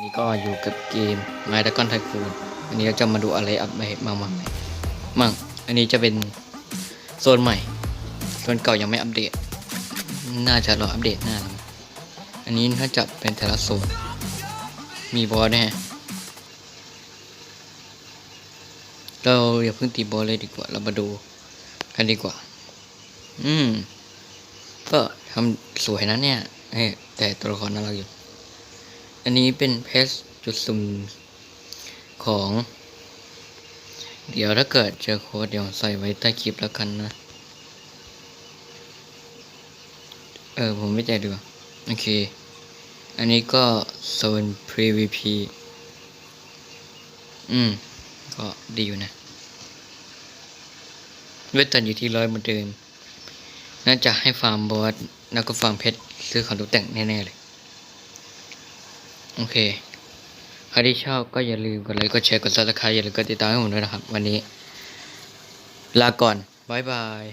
นี่ก็อยู่กับเกม My Dragon Tycoon อันนี้เราจะมาดูอะไรอัปเดตมามั่งมั่งอันนี้จะเป็นโซนใหม่ โซนเก่ายังไม่อัปเดต น่าจะรออัปเดตหน้า อันนี้ถ้าจับเป็นแต่ละโซน มีบอสแน่เราอย่าเพิ่งตีบอสเลยดีกว่า เรามาดูกันดีกว่า อืม ก็ทำสวยนะเนี่ยแต่ตัวละครน่ารักอยู่ อันนี้เป็นเพจจุดสุ่มของ เดี๋ยวถ้าเกิดเจอโค้ดเดี๋ยวใส่ไว้ใต้คลิปแล้วกันนะ เออ ผมไม่ใจดูว่าโอเค อันนี้ก็โซน PVP อืม ก็ดีอยู่นะเวทตันอยู่ที่ร้อยเหมือนเดิม น่าจะให้ฟาร์มบอสแล้วก็ฟาร์มเพชรซื้อของตกแต่งแน่ ๆ เลย โอเค ใครที่ชอบก็อย่าลืมกดไลค์ กดแชร์ กดซับสไครต์อย่าลืมกดติดตามให้ผมด้วยนะครับ วันนี้ ลาก่อน บ๊ายบาย